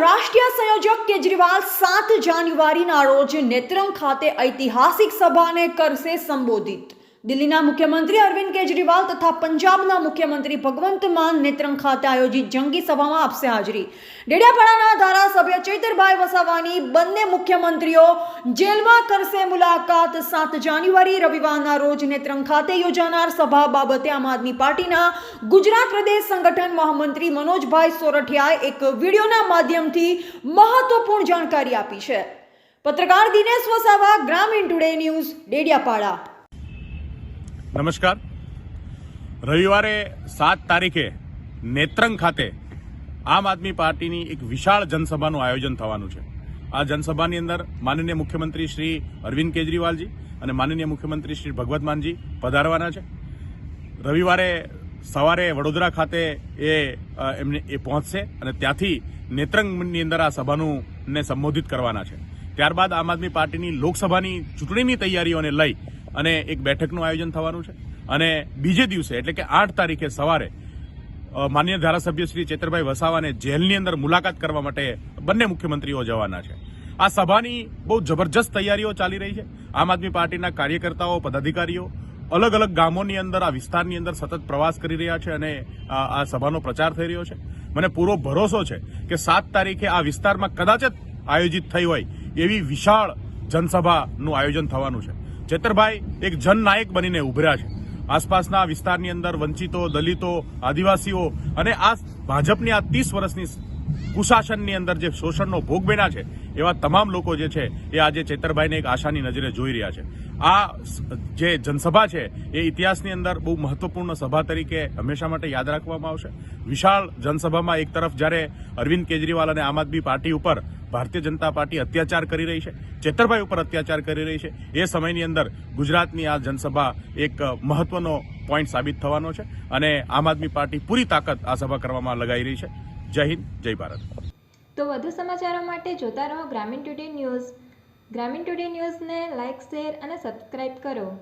રાષ્ટ્રીય સંયોજક કેજરીવાલ સાત જાન્યુઆરીના રોજ નેત્રંગ ખાતે ઐતિહાસિક સભાને કરશે સંબોધિત. દિલ્હીના મુખ્યમંત્રી અરવિંદ કેજરીવાલ તથા પંજાબના મુખ્યમંત્રી ભગવંત માન નેત્રંગ ખાતે આયોજિત જંગી સભામાં આપશે હાજરી. ડેડિયાપાડાના ધારાસભ્ય ચૈતરભાઈ વસાવાની બંને મુખ્યમંત્રીઓ જેલમાં કરશે મુલાકાત. સાત જાન્યુઆરી રવિવારના રોજ નેત્રંગ ખાતે યોજાનાર સભા બાબતે આમ આદમી પાર્ટીના ગુજરાત પ્રદેશ સંગઠન મહામંત્રી મનોજભાઈ સોરઠિયાએ એક વિડીયોના માધ્યમથી મહત્વપૂર્ણ જાણકારી આપી છે. પત્રકાર દિનેશ વસાવા, ગ્રામીણ ટુડે ન્યૂઝ, ડેડિયાપાડા. નમસ્કાર. રવિવારે સાત તારીખે નેત્રંગ ખાતે આમ આદમી પાર્ટીની એક વિશાળ જનસભાનું આયોજન થવાનું છે. આ જનસભાની અંદર માનનીય મુખ્યમંત્રી શ્રી અરવિંદ કેજરીવાલજી અને માનનીય મુખ્યમંત્રી શ્રી ભગવત માનજી પધારવાના છે. રવિવારે સવારે વડોદરા ખાતે એ એમને એ પહોંચશે અને ત્યાંથી નેત્રંગની અંદર આ સભાનું ને સંબોધિત કરવાના છે. ત્યારબાદ આમ આદમી પાર્ટીની લોકસભાની ચૂંટણીની તૈયારીઓને લઈ અને એક બેઠકનું આયોજન થવાનું છે. અને બીજે દિવસે, એટલે કે આઠ તારીખે સવારે માન્ય ધારાસભ્ય શ્રી ચેતરભાઈ વસાવાને જેલની અંદર મુલાકાત કરવા માટે બંને મુખ્યમંત્રીઓ જવાના છે. આ સભાની બહુ જબરજસ્ત તૈયારીઓ ચાલી રહી છે. આમ આદમી પાર્ટીના કાર્યકર્તાઓ, પદાધિકારીઓ અલગ અલગ ગામોની અંદર, આ વિસ્તારની અંદર સતત પ્રવાસ કરી રહ્યા છે અને આ સભાનો પ્રચાર થઈ રહ્યો છે. મને પૂરો ભરોસો છે કે સાત તારીખે આ વિસ્તારમાં કદાચ આયોજિત થઈ હોય એવી વિશાળ જનસભાનું આયોજન થવાનું છે. ચેતરભાઈ એક જનનાયક બનીને ઉભર્યા છે. આસપાસના વિસ્તારની અંદર વંચિતો, દલિતો, આદિવાસીઓ અને આ ભાજપની આ ત્રીસ વર્ષની કુશાસનની અંદર જે શોષણનો ભોગ બન્યા છે, એવા તમામ લોકો જે છે એ આજે ચેતરભાઈને એક આશાની નજરે જોઈ રહ્યા છે. આ જે જનસભા છે, એ ઇતિહાસની અંદર બહુ મહત્વપૂર્ણ સભા તરીકે હંમેશા માટે યાદ રાખવામાં આવશે. વિશાળ જનસભામાં એક તરફ જ્યારે અરવિંદ કેજરીવાલ અને આમ આદમી પાર્ટી ઉપર ભારતીય જનતા પાર્ટી અત્યાચાર કરી રહી છે. ચેતરભાઈ ઉપર અત્યાચાર કરી રહી છે. એ સમયની અંદર ગુજરાતની આ જનસભા એક મહત્વનો પોઈન્ટ સાબિત થવાનો છે અને આમ આદમી પાર્ટી પૂરી તાકાત આ સભા કરવામાં લગાઈ રહી છે. જય હિન્દ, જય ભારત. તો વધુ સમાચારો માટે જોતા રહો Gramin Today News. Gramin Today ન્યૂઝને લાઇક શેર અને સબસ્ક્રાઇબ કરો.